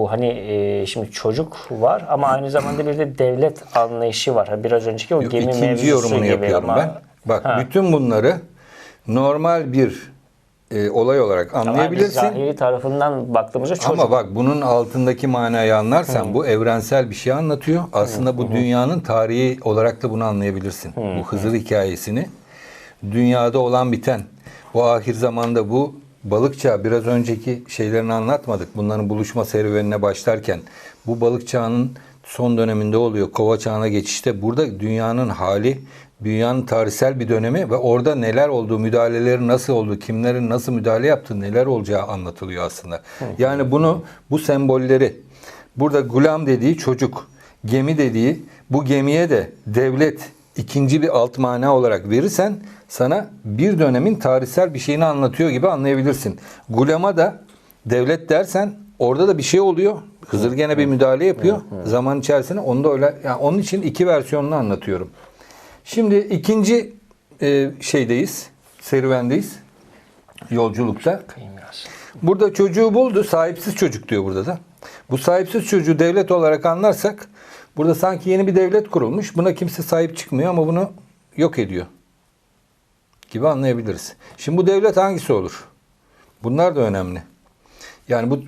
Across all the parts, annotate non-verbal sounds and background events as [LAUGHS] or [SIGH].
bu hani e, şimdi çocuk var ama aynı zamanda bir de devlet anlayışı var. Biraz önceki o Yok, gemi ikinci mevzusu yorumunu gibi yapıyorum ama ben. Bak Ha. bütün bunları normal bir e, olay olarak ama anlayabilirsin. zahiri tarafından baktığımızda çocuk. Ama bak bunun altındaki manayı anlarsan bu evrensel bir şey anlatıyor. Aslında bu dünyanın tarihi olarak da bunu anlayabilirsin. Bu Hızır hikayesini dünyada olan biten bu ahir zamanda bu balık çağı biraz önceki şeylerini anlatmadık. Bunların buluşma serüvenine başlarken bu balık çağının son döneminde oluyor. Kova çağına geçişte burada dünyanın hali dünyanın tarihsel bir dönemi ve orada neler olduğu, müdahaleleri nasıl olduğu, kimlerin nasıl müdahale yaptığı, neler olacağı anlatılıyor aslında. Yani bunu, bu sembolleri, burada gulam dediği çocuk, gemi dediği, bu gemiye de devlet ikinci bir alt mana olarak verirsen sana bir dönemin tarihsel bir şeyini anlatıyor gibi anlayabilirsin. Gulama da devlet dersen orada da bir şey oluyor. Hızır gene bir müdahale yapıyor. Zaman içerisinde onu da öyle yani onun için iki versiyonunu anlatıyorum. Şimdi ikinci e, şeydeyiz, serüvendeyiz, yolculukta. Burada çocuğu buldu, sahipsiz çocuk diyor burada da. Bu sahipsiz çocuğu devlet olarak anlarsak, burada sanki yeni bir devlet kurulmuş. Buna kimse sahip çıkmıyor ama bunu yok ediyor. Gibi anlayabiliriz. Şimdi bu devlet hangisi olur? Bunlar da önemli. Yani bu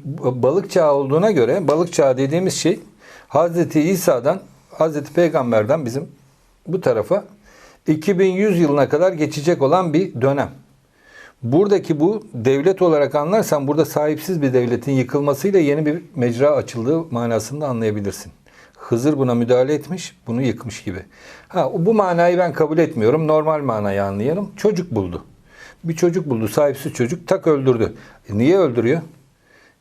balık çağı olduğuna göre balık çağı dediğimiz şey Hazreti İsa'dan, Hazreti Peygamber'den bizim bu tarafa 2100 yılına kadar geçecek olan bir dönem. Buradaki bu devlet olarak anlarsan burada sahipsiz bir devletin yıkılmasıyla yeni bir mecra açıldığı manasında anlayabilirsin. Hızır buna müdahale etmiş, bunu yıkmış gibi. Ha bu manayı ben kabul etmiyorum. Normal manayı anlayalım. Çocuk buldu. Bir çocuk buldu, sahipsiz çocuk tak öldürdü. E niye öldürüyor?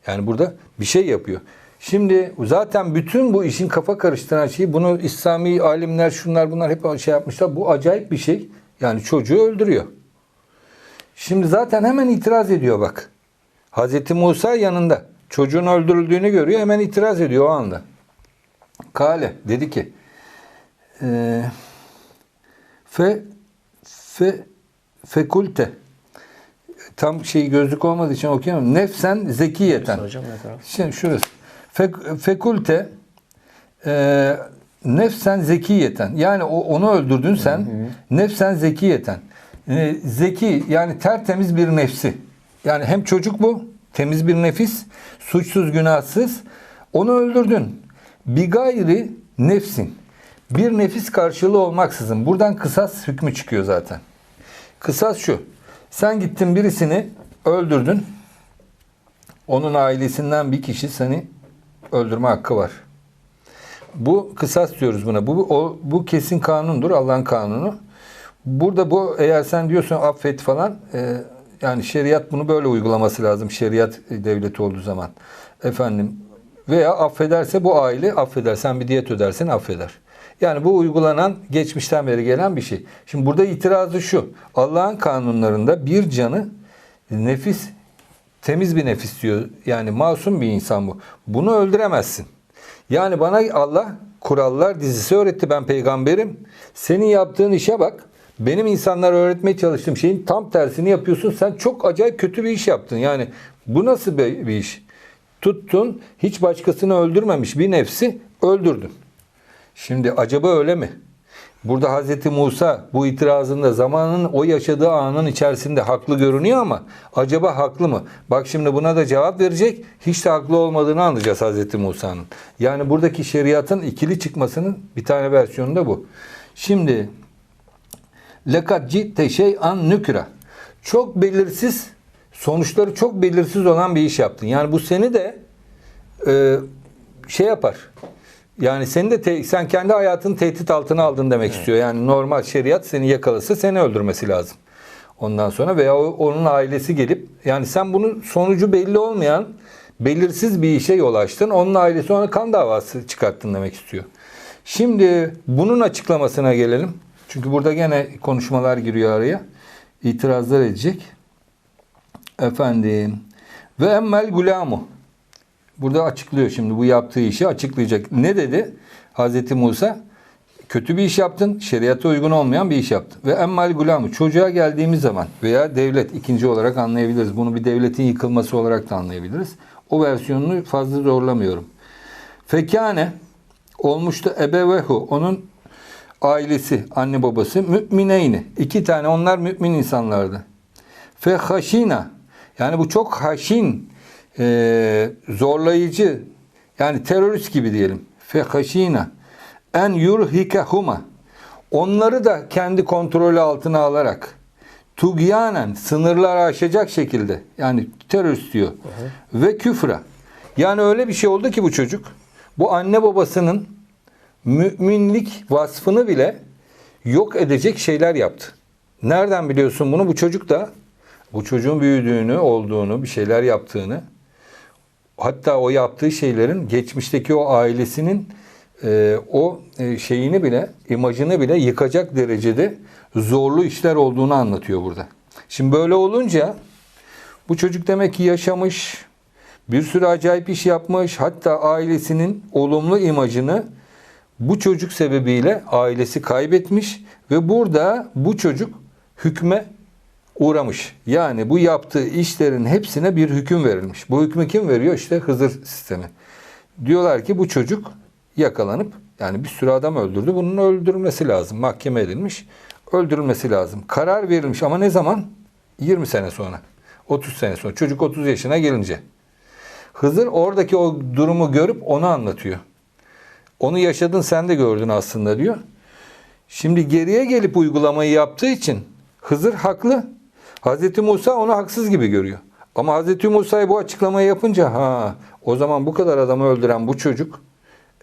Yani burada bir şey yapıyor. Şimdi zaten bütün bu işin kafa karıştıran şeyi bunu İslami alimler şunlar bunlar hep şey yapmışlar. Bu acayip bir şey. Yani çocuğu öldürüyor. Şimdi zaten hemen itiraz ediyor bak. Hazreti Musa yanında. Çocuğun öldürüldüğünü görüyor hemen itiraz ediyor o anda. Kale dedi ki eee fe fe fekulte tam şey gözlük olmadığı için okuyamıyorum. Nefsen zekiyeten. Hocam? Şimdi şurası. Fek- fekulte e, nefsen zekiyeten. Yani o, onu öldürdün sen. Nefsen zekiyeten. E, zeki yani tertemiz bir nefsi. Yani hem çocuk bu, temiz bir nefis, suçsuz günahsız. Onu öldürdün. Bir gayri nefsin. Bir nefis karşılığı olmaksızın. Buradan kısas hükmü çıkıyor zaten. Kısas şu. Sen gittin birisini öldürdün. Onun ailesinden bir kişi seni öldürme hakkı var. Bu kısas diyoruz buna. Bu o, bu kesin kanundur Allah'ın kanunu. Burada bu eğer sen diyorsun affet falan e, yani şeriat bunu böyle uygulaması lazım. Şeriat devleti olduğu zaman. Efendim veya affederse bu aile affeder. Sen bir diyet ödersen affeder. Yani bu uygulanan geçmişten beri gelen bir şey. Şimdi burada itirazı şu. Allah'ın kanunlarında bir canı nefis temiz bir nefis diyor. Yani masum bir insan bu. Bunu öldüremezsin. Yani bana Allah kurallar dizisi öğretti. Ben peygamberim. Senin yaptığın işe bak. Benim insanlara öğretmeye çalıştığım şeyin tam tersini yapıyorsun. Sen çok acayip kötü bir iş yaptın. Yani bu nasıl bir iş? Tuttun hiç başkasını öldürmemiş bir nefsi öldürdün. Şimdi acaba öyle mi? Burada Hazreti Musa bu itirazında zamanın o yaşadığı anın içerisinde haklı görünüyor ama acaba haklı mı? Bak şimdi buna da cevap verecek. Hiç de haklı olmadığını anlayacağız Hazreti Musa'nın. Yani buradaki şeriatın ikili çıkmasının bir tane versiyonu da bu. Şimdi lekat citte şey an nükra. Çok belirsiz sonuçları çok belirsiz olan bir iş yaptın. Yani bu seni de e, şey yapar. Yani seni de te- sen kendi hayatını tehdit altına aldın demek istiyor. Yani normal şeriat seni yakalasa seni öldürmesi lazım. Ondan sonra veya o- onun ailesi gelip yani sen bunun sonucu belli olmayan belirsiz bir işe yol açtın. Onun ailesi ona kan davası çıkarttın demek istiyor. Şimdi bunun açıklamasına gelelim. Çünkü burada gene konuşmalar giriyor araya. İtirazlar edecek. Efendim. Ve emmel gulamu. Burada açıklıyor şimdi bu yaptığı işi açıklayacak. Ne dedi Hazreti Musa? Kötü bir iş yaptın, şeriata uygun olmayan bir iş yaptın. Ve emmel gulamı çocuğa geldiğimiz zaman veya devlet ikinci olarak anlayabiliriz. Bunu bir devletin yıkılması olarak da anlayabiliriz. O versiyonunu fazla zorlamıyorum. Fekane olmuştu ebevehu onun ailesi, anne babası mümineyni. İki tane onlar mümin insanlardı. Fe haşina yani bu çok haşin, e, zorlayıcı yani terörist gibi diyelim. Fe haşina en yurhikehuma onları da kendi kontrolü altına alarak tugyanen sınırları aşacak şekilde yani terörist diyor ve küfra yani öyle bir şey oldu ki bu çocuk bu anne babasının müminlik vasfını bile yok edecek şeyler yaptı. Nereden biliyorsun bunu? Bu çocuk da bu çocuğun büyüdüğünü, olduğunu, bir şeyler yaptığını hatta o yaptığı şeylerin geçmişteki o ailesinin e, o e, şeyini bile, imajını bile yıkacak derecede zorlu işler olduğunu anlatıyor burada. Şimdi böyle olunca bu çocuk demek ki yaşamış, bir sürü acayip iş yapmış, hatta ailesinin olumlu imajını bu çocuk sebebiyle ailesi kaybetmiş ve burada bu çocuk hükme uğramış. Yani bu yaptığı işlerin hepsine bir hüküm verilmiş. Bu hükmü kim veriyor? İşte Hızır sistemi. Diyorlar ki bu çocuk yakalanıp yani bir sürü adam öldürdü. Bunun öldürülmesi lazım. Mahkeme edilmiş. Öldürülmesi lazım. Karar verilmiş ama ne zaman? 20 sene sonra. 30 sene sonra. Çocuk 30 yaşına gelince. Hızır oradaki o durumu görüp onu anlatıyor. Onu yaşadın sen de gördün aslında diyor. Şimdi geriye gelip uygulamayı yaptığı için Hızır haklı. Hazreti Musa onu haksız gibi görüyor. Ama Hazreti Musa'ya bu açıklamayı yapınca ha o zaman bu kadar adamı öldüren bu çocuk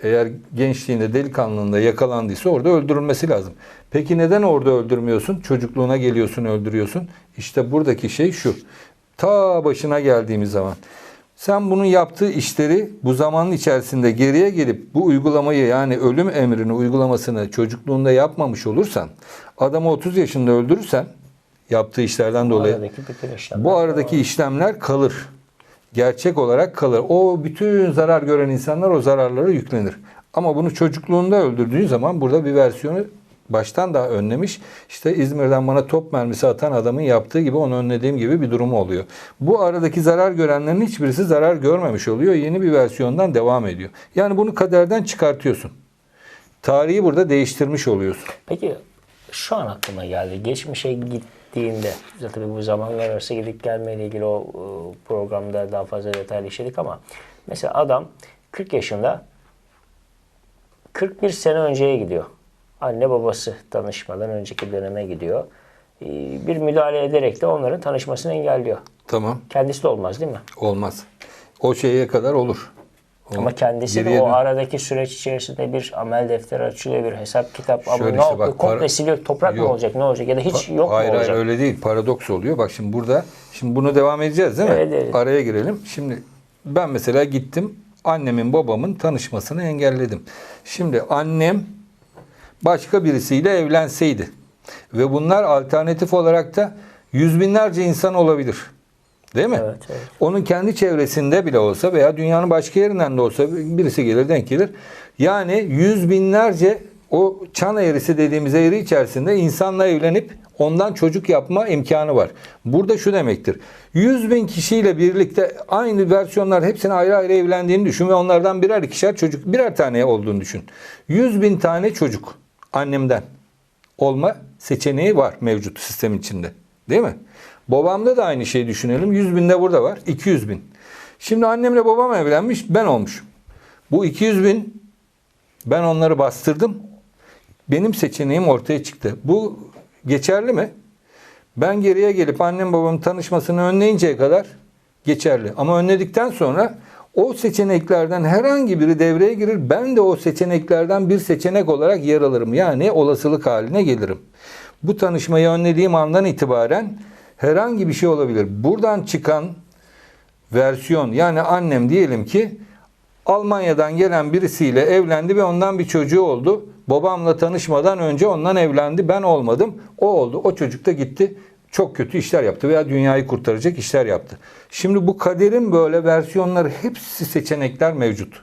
eğer gençliğinde delikanlılığında yakalandıysa orada öldürülmesi lazım. Peki neden orada öldürmüyorsun? Çocukluğuna geliyorsun öldürüyorsun. İşte buradaki şey şu. Ta başına geldiğimiz zaman sen bunun yaptığı işleri bu zamanın içerisinde geriye gelip bu uygulamayı yani ölüm emrini uygulamasını çocukluğunda yapmamış olursan adamı 30 yaşında öldürürsen yaptığı işlerden dolayı Aradaki bütün işlemler. bu aradaki işlemler kalır. Gerçek olarak kalır. O bütün zarar gören insanlar o zararları yüklenir. Ama bunu çocukluğunda öldürdüğün zaman burada bir versiyonu baştan daha önlemiş. İşte İzmir'den bana top mermisi atan adamın yaptığı gibi onu önlediğim gibi bir durumu oluyor. Bu aradaki zarar görenlerin hiçbirisi zarar görmemiş oluyor. Yeni bir versiyondan devam ediyor. Yani bunu kaderden çıkartıyorsun. Tarihi burada değiştirmiş oluyorsun. Peki şu an aklıma geldi. Geçmişe gittiğinde zaten bu zamanlar arası gidip gelmeyle ilgili o e, programda daha fazla detaylı işledik ama mesela adam 40 yaşında 41 sene önceye gidiyor. Anne babası tanışmadan önceki döneme gidiyor. E, Bir müdahale ederek de onların tanışmasını engelliyor. Tamam. Kendisi de olmaz değil mi? Olmaz. O şeye kadar olur. O Ama kendisi de o dön- aradaki süreç içerisinde bir amel defteri açılıyor, bir hesap kitap. Ama Şöyle ne işte yapıyor? bak, Komple para- siliyor. Toprak Yok. mı olacak? Ne olacak? Ya da hiç yok hayır, mu olacak? Hayır öyle değil. Paradoks oluyor. Bak şimdi burada şimdi bunu devam edeceğiz değil mi? Evet, evet. Araya girelim. Şimdi ben mesela gittim annemin babamın tanışmasını engelledim. Şimdi annem başka birisiyle evlenseydi ve bunlar alternatif olarak da yüz binlerce insan olabilir. Değil mi? Evet, evet. Onun kendi çevresinde bile olsa veya dünyanın başka yerinden de olsa birisi gelir denk gelir. Yani yüz binlerce o çan eğrisi dediğimiz eğri içerisinde insanla evlenip ondan çocuk yapma imkanı var. Burada şu demektir. 100 bin kişiyle birlikte aynı versiyonlar hepsine ayrı ayrı evlendiğini düşün ve onlardan birer ikişer çocuk birer tane olduğunu düşün. 100 bin tane çocuk annemden olma seçeneği var mevcut sistemin içinde. Değil mi? Babamda da aynı şeyi düşünelim. 100 bin de burada var. 200 bin. Şimdi annemle babam evlenmiş. Ben olmuşum. Bu 200 bin ben onları bastırdım. Benim seçeneğim ortaya çıktı. Bu geçerli mi? Ben geriye gelip annem babamın tanışmasını önleyinceye kadar geçerli. Ama önledikten sonra o seçeneklerden herhangi biri devreye girir. Ben de o seçeneklerden bir seçenek olarak yer alırım. Yani olasılık haline gelirim. Bu tanışmayı önlediğim andan itibaren herhangi bir şey olabilir. Buradan çıkan versiyon yani annem diyelim ki Almanya'dan gelen birisiyle evlendi ve ondan bir çocuğu oldu. Babamla tanışmadan önce ondan evlendi. Ben olmadım. O oldu. O çocuk da gitti. Çok kötü işler yaptı veya dünyayı kurtaracak işler yaptı. Şimdi bu kaderin böyle versiyonları hepsi seçenekler mevcut.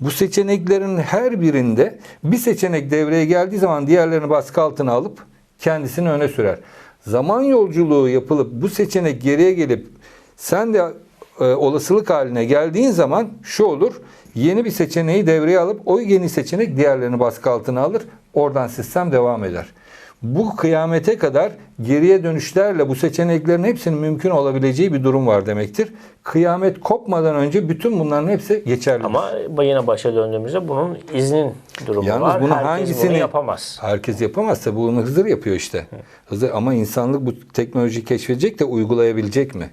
Bu seçeneklerin her birinde bir seçenek devreye geldiği zaman diğerlerini baskı altına alıp kendisini öne sürer. Zaman yolculuğu yapılıp bu seçenek geriye gelip sen de e, olasılık haline geldiğin zaman şu olur. Yeni bir seçeneği devreye alıp o yeni seçenek diğerlerini baskı altına alır. Oradan sistem devam eder. Bu kıyamete kadar geriye dönüşlerle bu seçeneklerin hepsinin mümkün olabileceği bir durum var demektir. Kıyamet kopmadan önce bütün bunların hepsi geçerlidir. Ama yine başa döndüğümüzde bunun iznin durumu Yalnız var. bunu Herkes hangisini bunu yapamaz. Herkes yapamazsa bunu Hızır yapıyor işte. Hızır ama insanlık bu teknolojiyi keşfedecek de uygulayabilecek mi?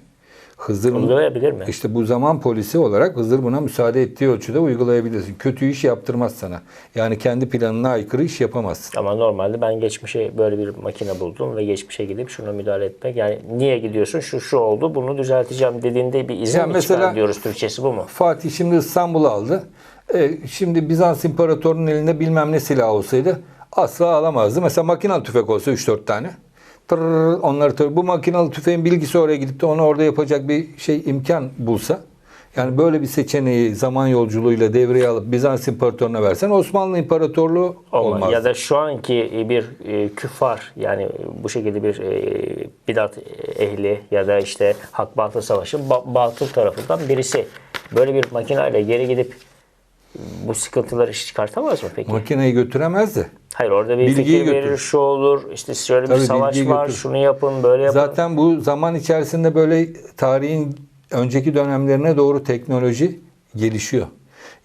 Hızır Uygulayabilir mi? işte bu zaman polisi olarak Hızır buna müsaade ettiği ölçüde uygulayabilirsin. Kötü iş yaptırmaz sana. Yani kendi planına aykırı iş yapamazsın. Ama normalde ben geçmişe böyle bir makine buldum ve geçmişe gidip şuna müdahale etmek. Yani niye gidiyorsun? Şu şu oldu. Bunu düzelteceğim dediğinde bir izin Ya mi mesela- çıkar diyoruz Türkçesi bu mu? Fatih şimdi İstanbul'u aldı. E, şimdi Bizans İmparatorluğu'nun elinde bilmem ne silah olsaydı asla alamazdı. Mesela makinalı tüfek olsa 3-4 tane. Tırrrr, onları tabii bu makinalı tüfeğin bilgisi oraya gidip de onu orada yapacak bir şey imkan bulsa. Yani böyle bir seçeneği zaman yolculuğuyla devreye alıp Bizans İmparatorluğu'na versen Osmanlı İmparatorluğu Olmaz. Ya da şu anki bir e, küffar yani bu şekilde bir e, bidat ehli ya da işte hak batıl savaşı ba- batıl tarafından birisi böyle bir makineyle geri gidip bu sıkıntıları çıkartamaz mı peki? Makineyi götüremezdi. Hayır orada bir Bilgiyi fikir götür. verir şu olur işte şöyle bir Tabii, savaş bilgiyi var götür. şunu yapın böyle yapın. Zaten bu zaman içerisinde böyle tarihin önceki dönemlerine doğru teknoloji gelişiyor.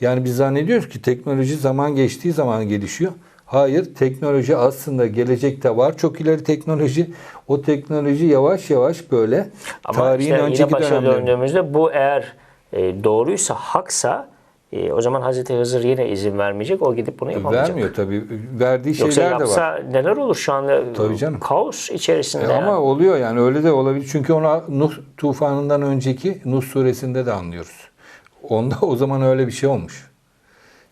Yani biz zannediyoruz ki teknoloji zaman geçtiği zaman gelişiyor. Hayır, teknoloji aslında gelecekte var. Çok ileri teknoloji. O teknoloji yavaş yavaş böyle Ama tarihin işte önceki yine başa dönemlerinde. döndüğümüzde bu eğer e, doğruysa haksa e, o zaman Hazreti Hızır yine izin vermeyecek. O gidip bunu yapamayacak. Vermiyor tabii. Verdiği Yoksa şeyler de yapsa var. neler olur şu anda Tabii canım. kaos içerisinde. E yani. ama oluyor yani öyle de olabilir. Çünkü onu Nuh tufanından önceki Nuh suresinde de anlıyoruz. Onda o zaman öyle bir şey olmuş.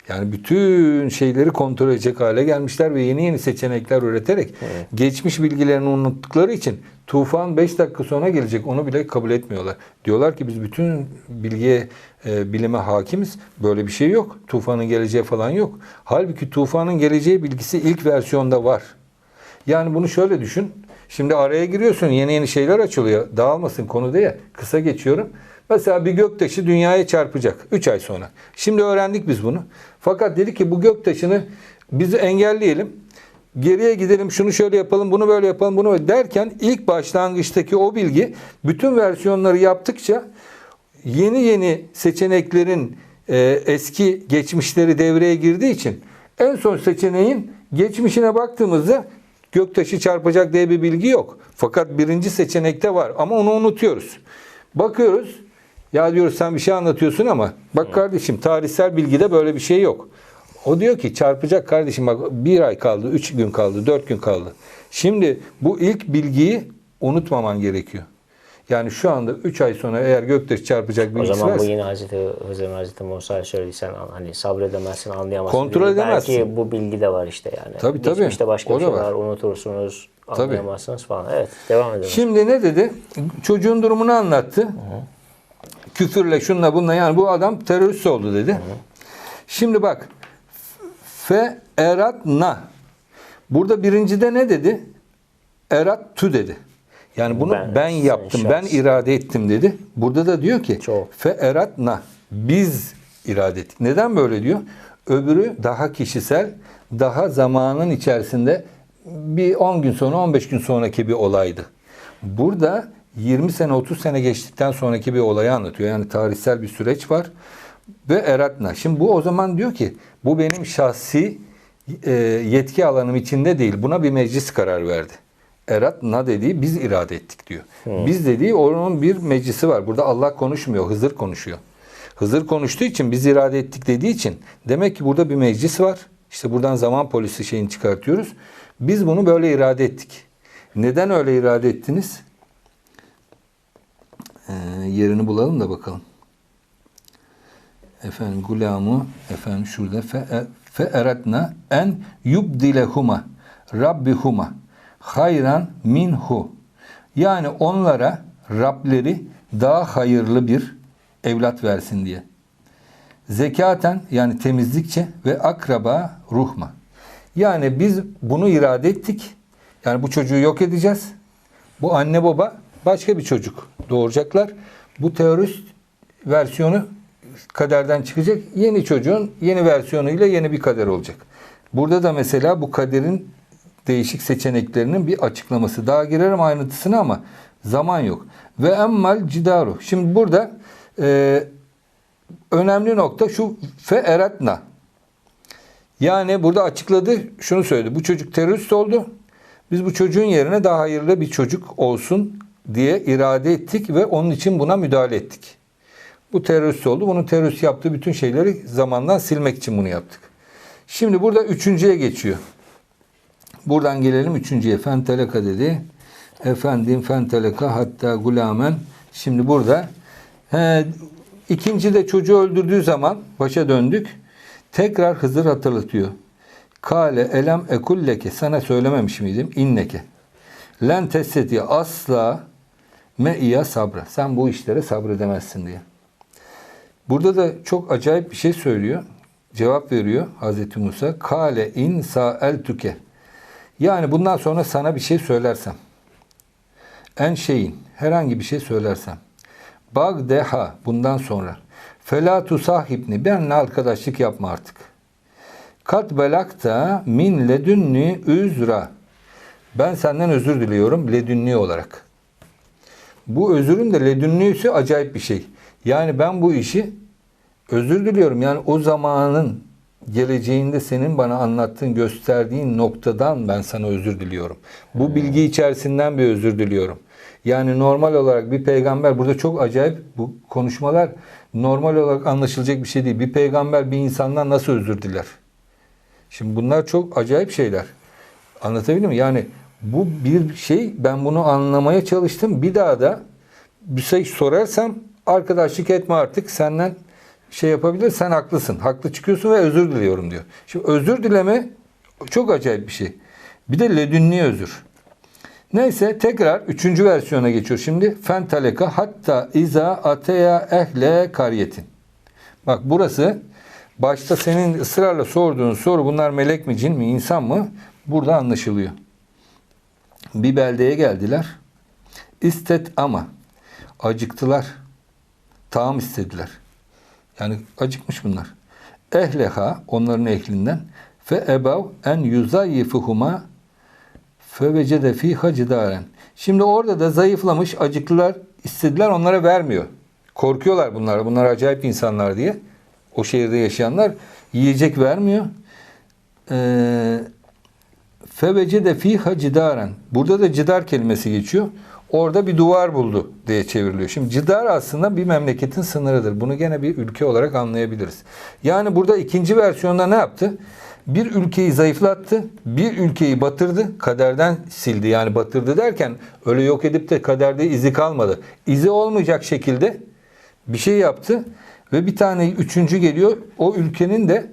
Yani bütün şeyleri kontrol edecek hale gelmişler ve yeni yeni seçenekler üreterek geçmiş bilgilerini unuttukları için tufan 5 dakika sonra gelecek onu bile kabul etmiyorlar. Diyorlar ki biz bütün bilgiye, e, bilime hakimiz. Böyle bir şey yok. Tufanın geleceği falan yok. Halbuki tufanın geleceği bilgisi ilk versiyonda var. Yani bunu şöyle düşün. Şimdi araya giriyorsun yeni yeni şeyler açılıyor. Dağılmasın konu diye kısa geçiyorum. Mesela bir göktaşı dünyaya çarpacak 3 ay sonra. Şimdi öğrendik biz bunu. Fakat dedik ki bu göktaşını biz engelleyelim. Geriye gidelim şunu şöyle yapalım bunu böyle yapalım bunu böyle derken ilk başlangıçtaki o bilgi bütün versiyonları yaptıkça yeni yeni seçeneklerin e, eski geçmişleri devreye girdiği için en son seçeneğin geçmişine baktığımızda göktaşı çarpacak diye bir bilgi yok. Fakat birinci seçenekte var ama onu unutuyoruz. Bakıyoruz ya diyoruz sen bir şey anlatıyorsun ama bak kardeşim tarihsel bilgide böyle bir şey yok. O diyor ki çarpacak kardeşim bak bir ay kaldı, üç gün kaldı, dört gün kaldı. Şimdi bu ilk bilgiyi unutmaman gerekiyor. Yani şu anda 3 ay sonra eğer göktaşı çarpacak o bilgisi zaman bu varsa yine Hazreti Hızır'ın Hazreti Musa'ya söylediysen hani sabredemezsin anlayamazsın. Kontrol dedi. edemezsin. Belki bu bilgi de var işte yani. Tabii, tabii. Geçmişte başka O bir da şeyler var. unutursunuz anlayamazsınız falan. Evet devam edelim. Şimdi ne dedi? Çocuğun durumunu anlattı. Küfürle şunla bununla yani bu adam terörist oldu dedi. Şimdi bak fe eratna. Burada birincide ne dedi? Erat tu dedi. Yani bunu Ben, ben, yaptım, ben irade ettim dedi. Burada da diyor ki Çok. fe eratna. Biz irade ettik. Neden böyle diyor? Öbürü daha kişisel, daha zamanın içerisinde bir 10 gün sonra 15 gün sonraki bir olaydı. Burada 20 sene 30 sene geçtikten sonraki bir olayı anlatıyor. Yani tarihsel bir süreç var ve eratna. Şimdi bu o zaman diyor ki bu benim şahsi e, yetki alanım içinde değil. Buna bir meclis karar verdi. Eratna dediği biz irade ettik diyor. Biz dediği onun bir meclisi var. Burada Allah konuşmuyor, Hızır konuşuyor. Hızır konuştuğu için biz irade ettik dediği için demek ki burada bir meclis var. İşte buradan zaman polisi şeyini çıkartıyoruz. Biz bunu böyle irade ettik. Neden öyle irade ettiniz? Ee, yerini bulalım da bakalım. Efendim gulamı efendim şurada fe, e, fe eratna en yubdilehuma rabbihuma hayran minhu. Yani onlara Rableri daha hayırlı bir evlat versin diye. Zekaten yani temizlikçe ve akraba ruhma. Yani biz bunu irade ettik. Yani bu çocuğu yok edeceğiz. Bu anne baba başka bir çocuk doğuracaklar. Bu terörist versiyonu kaderden çıkacak. Yeni çocuğun yeni versiyonuyla yeni bir kader olacak. Burada da mesela bu kaderin değişik seçeneklerinin bir açıklaması. Daha girerim ayrıntısına ama zaman yok. Ve emmal cidaru. Şimdi burada e, önemli nokta şu fe eratna. Yani burada açıkladı, şunu söyledi. Bu çocuk terörist oldu. Biz bu çocuğun yerine daha hayırlı bir çocuk olsun diye irade ettik ve onun için buna müdahale ettik. Bu terörist oldu. Bunun terörist yaptığı bütün şeyleri zamandan silmek için bunu yaptık. Şimdi burada üçüncüye geçiyor. Buradan gelelim üçüncüye. Fenteleka dedi. Efendim fenteleka hatta gulamen. Şimdi burada he, ikinci de çocuğu öldürdüğü zaman başa döndük. Tekrar Hızır hatırlatıyor. Kale elem ekulleke sana söylememiş miydim? İnneke. Len tesseti asla meiya sabra. Sen bu işlere sabredemezsin diye. Burada da çok acayip bir şey söylüyor. Cevap veriyor Hazreti Musa. Kale in sa'eltuke. Yani bundan sonra sana bir şey söylersem. En şeyin herhangi bir şey söylersem. Bagdeha bundan sonra. Fela tusahibni benimle arkadaşlık yapma artık. Kat belakta min ledünni üzra. Ben senden özür diliyorum ledünni olarak. Bu özürün de ledünnüsü acayip bir şey. Yani ben bu işi özür diliyorum. Yani o zamanın geleceğinde senin bana anlattığın, gösterdiğin noktadan ben sana özür diliyorum. Bu bilgi içerisinden bir özür diliyorum. Yani normal olarak bir peygamber burada çok acayip bu konuşmalar normal olarak anlaşılacak bir şey değil. Bir peygamber bir insandan nasıl özür diler? Şimdi bunlar çok acayip şeyler. Anlatabildim mi? Yani bu bir şey ben bunu anlamaya çalıştım. Bir daha da bir şey sorarsam arkadaşlık etme artık senden şey yapabilir sen haklısın. Haklı çıkıyorsun ve özür diliyorum diyor. Şimdi özür dileme çok acayip bir şey. Bir de ledünni özür. Neyse tekrar üçüncü versiyona geçiyor şimdi. Fentaleka hatta iza ateya ehle kariyetin. Bak burası başta senin ısrarla sorduğun soru bunlar melek mi, cin mi, insan mı? Burada anlaşılıyor. Bir beldeye geldiler. İstet ama acıktılar. Taam istediler. Yani acıkmış bunlar. Ehleha onların ehlinden fe ebav en yuzayyifuhuma fe vecede fiha cidaren. Şimdi orada da zayıflamış acıklılar istediler onlara vermiyor. Korkuyorlar bunlar. Bunlar acayip insanlar diye. O şehirde yaşayanlar yiyecek vermiyor. Ee, Fevece de fiha cidaren. Burada da cidar kelimesi geçiyor. Orada bir duvar buldu diye çevriliyor. Şimdi cidar aslında bir memleketin sınırıdır. Bunu gene bir ülke olarak anlayabiliriz. Yani burada ikinci versiyonda ne yaptı? Bir ülkeyi zayıflattı, bir ülkeyi batırdı, kaderden sildi. Yani batırdı derken öyle yok edip de kaderde izi kalmadı. İzi olmayacak şekilde bir şey yaptı ve bir tane üçüncü geliyor. O ülkenin de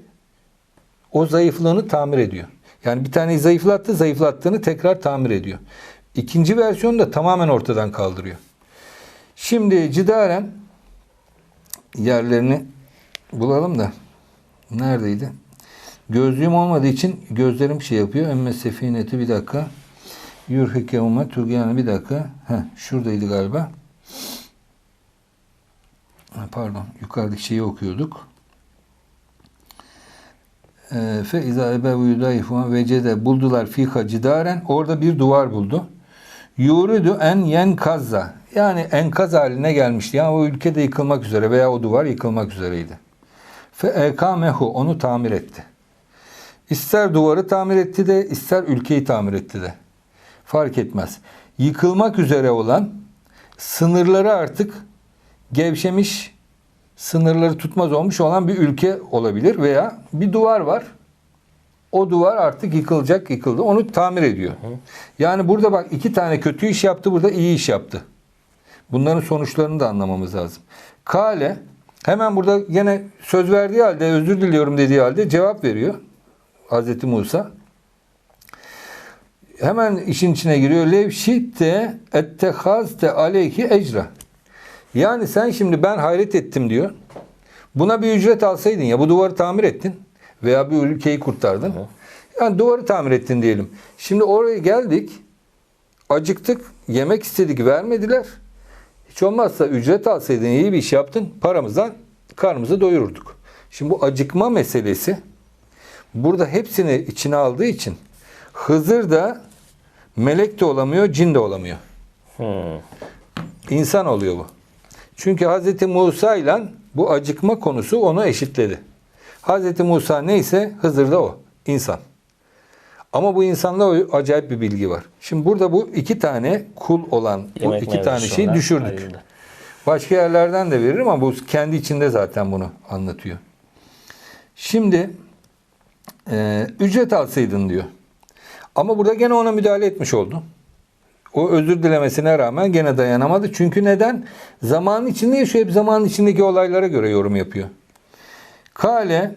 o zayıflığını tamir ediyor. Yani bir taneyi zayıflattı, zayıflattığını tekrar tamir ediyor. İkinci versiyonu da tamamen ortadan kaldırıyor. Şimdi cidaren yerlerini bulalım da neredeydi? Gözlüğüm olmadığı için gözlerim şey yapıyor. Emme sefineti bir dakika. Yurhike umma turgiyanı bir dakika. Heh, şuradaydı galiba. Pardon. Yukarıdaki şeyi okuyorduk. Ee, Fe izâ ebevu yudâifû vecede buldular fîka cidaren. Orada bir duvar buldu. Yuridu en yenkazza. Yani enkaz haline gelmişti. Yani o ülke de yıkılmak üzere veya o duvar yıkılmak üzereydi. Fe ekamehu onu tamir etti. İster duvarı tamir etti de ister ülkeyi tamir etti de. Fark etmez. Yıkılmak üzere olan sınırları artık gevşemiş, sınırları tutmaz olmuş olan bir ülke olabilir veya bir duvar var. O duvar artık yıkılacak, yıkıldı. Onu tamir ediyor. Yani burada bak iki tane kötü iş yaptı, burada iyi iş yaptı. Bunların sonuçlarını da anlamamız lazım. Kale hemen burada yine söz verdiği halde, özür diliyorum dediği halde cevap veriyor. Hazreti Musa. Hemen işin içine giriyor. Levşitte ettehazte aleyhi ecra. Yani sen şimdi ben hayret ettim diyor. Buna bir ücret alsaydın ya bu duvarı tamir ettin veya bir ülkeyi kurtardın. Yani duvarı tamir ettin diyelim. Şimdi oraya geldik. Acıktık, yemek istedik, vermediler. Hiç olmazsa ücret alsaydın iyi bir iş yaptın paramızdan karnımızı doyururduk. Şimdi bu acıkma meselesi burada hepsini içine aldığı için Hızır da melek de olamıyor, cin de olamıyor. Hmm. İnsan oluyor bu. Çünkü Hz. Musa ile bu acıkma konusu onu eşitledi. Hz. Musa neyse Hızır da o. insan. Ama bu insanda acayip bir bilgi var. Şimdi burada bu iki tane kul olan bu Yemek iki tane şeyi düşürdük. ayrıldı. Başka yerlerden de veririm ama bu kendi içinde zaten bunu anlatıyor. Şimdi e, ücret alsaydın diyor. Ama burada gene ona müdahale etmiş oldu. O özür dilemesine rağmen gene dayanamadı. Çünkü neden? Zamanın içinde yaşıyor. Hep zamanın içindeki olaylara göre yorum yapıyor. Kale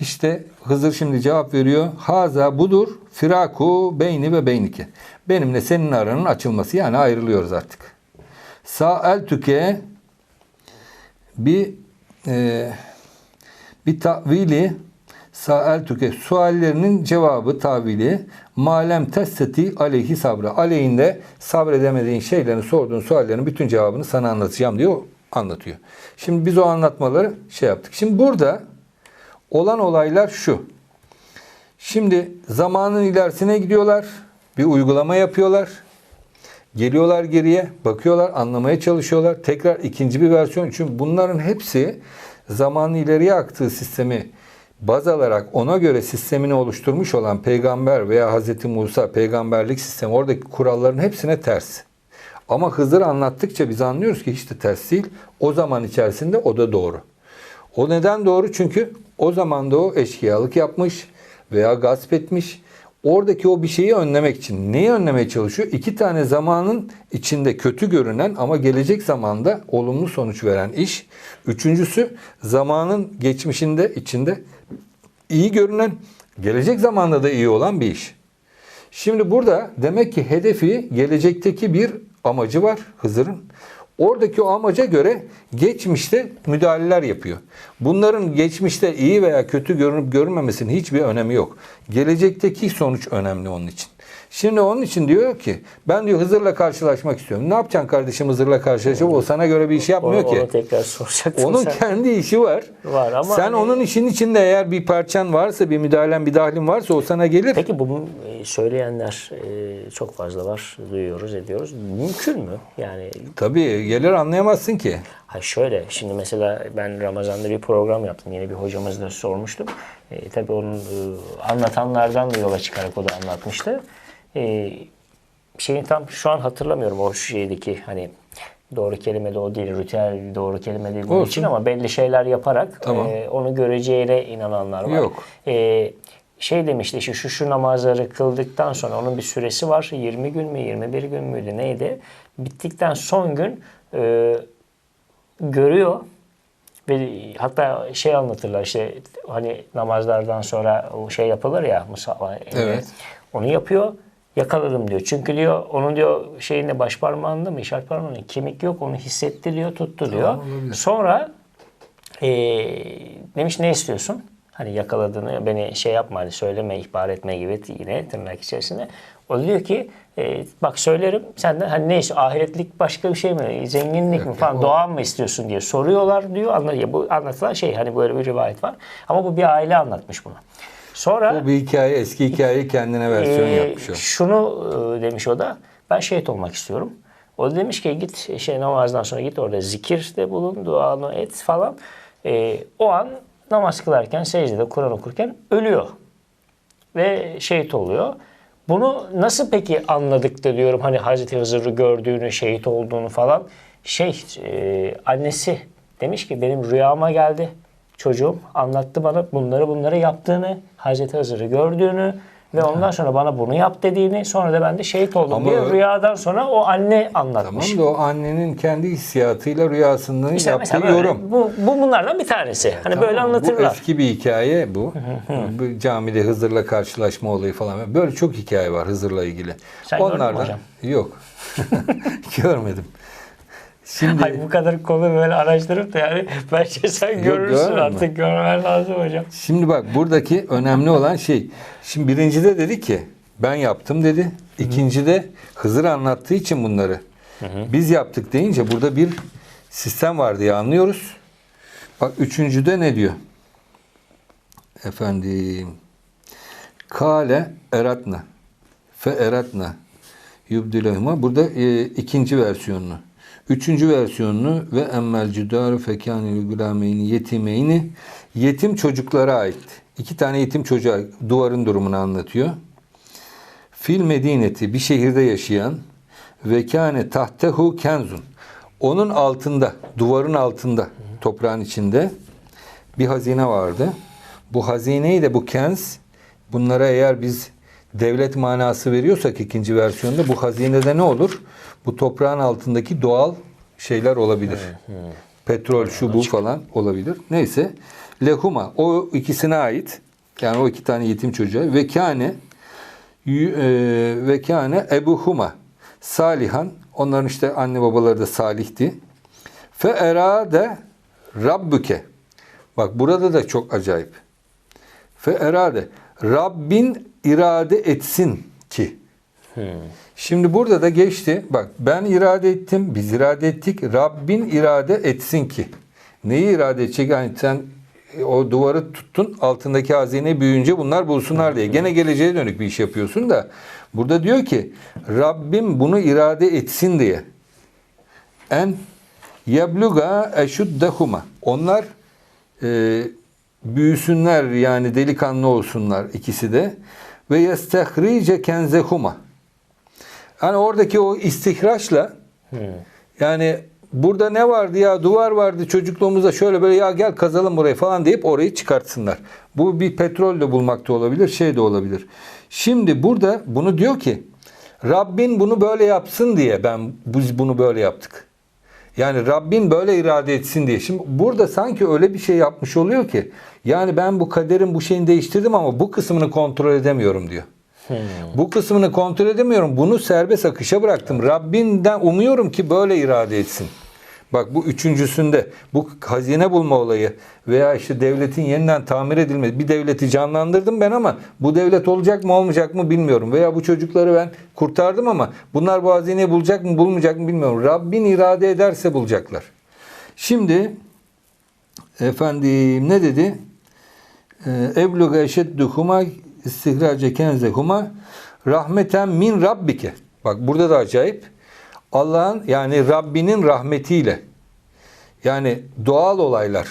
işte Hızır şimdi cevap veriyor. Haza budur firaku beyni ve beynike. Benimle senin aranın açılması. Yani ayrılıyoruz artık. Sa'el tüke bir e, bir tavili Sa'el tüke suallerinin cevabı tavili malem tesseti aleyhi sabra. Aleyhinde sabredemediğin şeylerin sorduğun suallerin bütün cevabını sana anlatacağım diyor anlatıyor. Şimdi biz o anlatmaları şey yaptık. Şimdi burada olan olaylar şu. Şimdi zamanın ilerisine gidiyorlar. Bir uygulama yapıyorlar. Geliyorlar geriye, bakıyorlar, anlamaya çalışıyorlar. Tekrar ikinci bir versiyon. Çünkü bunların hepsi zamanın ileriye aktığı sistemi baz alarak ona göre sistemini oluşturmuş olan peygamber veya Hz. Musa peygamberlik sistemi oradaki kuralların hepsine ters. Ama Hızır anlattıkça biz anlıyoruz ki hiç de ters değil. O zaman içerisinde o da doğru. O neden doğru? Çünkü o zaman da o eşkıyalık yapmış veya gasp etmiş. Oradaki o bir şeyi önlemek için neyi önlemeye çalışıyor? İki tane zamanın içinde kötü görünen ama gelecek zamanda olumlu sonuç veren iş. Üçüncüsü zamanın geçmişinde içinde iyi görünen, gelecek zamanda da iyi olan bir iş. Şimdi burada demek ki hedefi gelecekteki bir amacı var Hızır'ın. Oradaki o amaca göre geçmişte müdahaleler yapıyor. Bunların geçmişte iyi veya kötü görünüp görünmemesinin hiçbir önemi yok. Gelecekteki sonuç önemli onun için. Şimdi onun için diyor ki ben diyor Hızır'la karşılaşmak istiyorum. Ne yapacaksın kardeşim Hızır'la karşılaşıp o sana göre bir iş yapmıyor Onu, ki. onu tekrar soracaktım. Onun sen. kendi işi var. Var ama Sen hani- onun işin içinde eğer bir parçan varsa, bir müdahalen, bir dahlin varsa o sana gelir. Peki bu e, söyleyenler e, çok fazla var. Duyuyoruz, ediyoruz. Mümkün mü? Yani Tabii gelir anlayamazsın ki. Ha şöyle, şimdi mesela ben Ramazan'da bir program yaptım. Yine bir hocamızla sormuştum. E, tabii onun e, anlatanlardan da yola çıkarak o da anlatmıştı. E, şeyin tam şu an hatırlamıyorum o şeydeki hani doğru kelime de o değil, ritüel doğru kelime değil bunun Olsun. için ama belli şeyler yaparak Tamam. e, onu göreceğine inananlar var. Yok. E, şey demişti işte şu şu namazları kıldıktan sonra onun bir süresi var. 20 gün mü 21 gün müydü neydi? Bittikten son gün e, görüyor ve hatta şey anlatırlar işte hani namazlardan sonra o şey yapılır ya musalla Evet. onu yapıyor yakaladım diyor. Çünkü diyor onun diyor şeyinde baş parmağında mı işaret parmağında kemik yok onu hissetti diyor tuttu diyor. Tamam, olabilir. Sonra eee, demiş ne istiyorsun? Hani yakaladığını beni şey yapma hani söyleme ihbar etme gibi yine tırnak içerisinde. O diyor ki e, bak söylerim senden hani ne istiyorsun ahiretlik başka bir şey mi zenginlik mi falan doğa mı istiyorsun diye soruyorlar diyor. Anla, ya bu anlatılan şey hani böyle bir rivayet var. Ama bu bir aile anlatmış bunu. Sonra O bir hikaye, eski hikayeyi kendine versiyon ee, yapmış o. Şunu e, demiş o da. Ben şehit olmak istiyorum. O da demiş ki git şey namazdan sonra git orada zikirde bulun, duanı et falan. Ee, o an namaz kılarken, secdede Kur'an okurken ölüyor. Ve şehit oluyor. Bunu nasıl peki anladık da diyorum hani Hazreti Hızır'ı gördüğünü, şehit olduğunu falan. Şey, e, annesi demiş ki benim rüyama geldi çocuğum anlattı bana bunları bunları yaptığını, Hazreti Hızır'ı gördüğünü ve ondan sonra bana bunu yap dediğini sonra da ben de şehit oldum Ama diye rüyadan sonra o anne anlatmış. Tamam da o annenin kendi hissiyatıyla rüyasından İşte yaptığı böyle, yorum. Bu, bu bunlardan bir tanesi. Hani böyle Tamam, anlatırlar. Bu eski bir hikaye bu. bu camide Hızır'la karşılaşma olayı falan. Böyle çok hikaye var Hızır'la ilgili. Sen gördün mü hocam? Yok. [LAUGHS] Görmedim. Şimdi Ay bu kadar konu böyle araştırıp da yani bence sen görürsün görmedim mi? artık görmen lazım hocam. Şimdi bak buradaki önemli olan şey. Şimdi birincide dedi ki ben yaptım dedi. İkincide Hızır anlattığı için bunları. Biz yaptık deyince burada bir sistem var diye anlıyoruz. Bak üçüncüde ne diyor? Efendim Kale eratna fe eratna yubdilehuma burada e, ikinci versiyonunu. Üçüncü versiyonunu ve emmel cüdaru fekânil gulâmeyni yetimeyni yetim çocuklara ait. İki tane yetim çocuğa duvarın durumunu anlatıyor. Fil medineti bir şehirde yaşayan ve tahtehu kenzun. Onun altında, duvarın altında, toprağın içinde bir hazine vardı. Bu hazineyi de bu kenz bunlara eğer biz devlet manası veriyorsak ikinci versiyonda bu hazinede ne olur? Bu toprağın altındaki doğal şeyler olabilir. Petrol, şu bu falan olabilir. Neyse. Lehuma o ikisine ait. Yani o iki tane yetim çocuğa ve kâne e, ve kâne ebuhuma salihan onların işte anne babaları da salihti. Fe erade rabbuke. Bak burada da çok acayip. Fe erade. Rabbin irade etsin ki. Şimdi burada da geçti. Bak ben irade ettim, biz irade ettik. Rabbin irade etsin ki. Neyi irade edecek? Yani sen e, o duvarı tuttun, altındaki hazine büyüyünce bunlar bulsunlar diye. Gene geleceğe dönük bir iş yapıyorsun da. Burada diyor ki Rabbim bunu irade etsin diye. En yebluga eşuddehuma. Onlar e, büyüsünler yani delikanlı olsunlar ikisi de. Ve yestehrice kenzehuma. Hani oradaki o istihraçla yani burada ne vardı ya duvar vardı çocukluğumuzda şöyle böyle ya gel kazalım burayı falan deyip orayı çıkartsınlar. Bu bir petrol de bulmak da olabilir şey de olabilir. Şimdi burada bunu diyor ki Rabbin bunu böyle yapsın diye ben biz bunu böyle yaptık. Yani Rabbin böyle irade etsin diye. Şimdi burada sanki öyle bir şey yapmış oluyor ki yani ben bu kaderin bu şeyini değiştirdim ama bu kısmını kontrol edemiyorum diyor. Bu kısmını kontrol edemiyorum. Bunu serbest akışa bıraktım. Rabbinden umuyorum ki böyle irade etsin. Bak bu üçüncüsünde bu hazine bulma olayı veya işte devletin yeniden tamir edilmesi. Bir devleti canlandırdım ben ama bu devlet olacak mı olmayacak mı bilmiyorum. Veya bu çocukları ben kurtardım ama bunlar bu hazineyi bulacak mı bulmayacak mı bilmiyorum. Rabbin irade ederse bulacaklar. Şimdi efendim ne dedi? Ebluga eşedduhuma istihrace kenzehuma rahmeten min rabbike. Bak burada da acayip. Allah'ın yani Rabbinin rahmetiyle yani doğal olaylar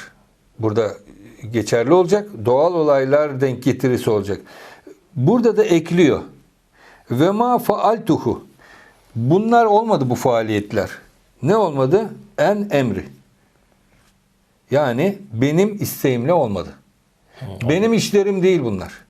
burada geçerli olacak. Doğal olaylar denk getirisi olacak. Burada da ekliyor. Ve ma faaltuhu. Bunlar olmadı bu faaliyetler. Ne olmadı? En emri. Yani benim isteğimle olmadı. Benim işlerim değil bunlar.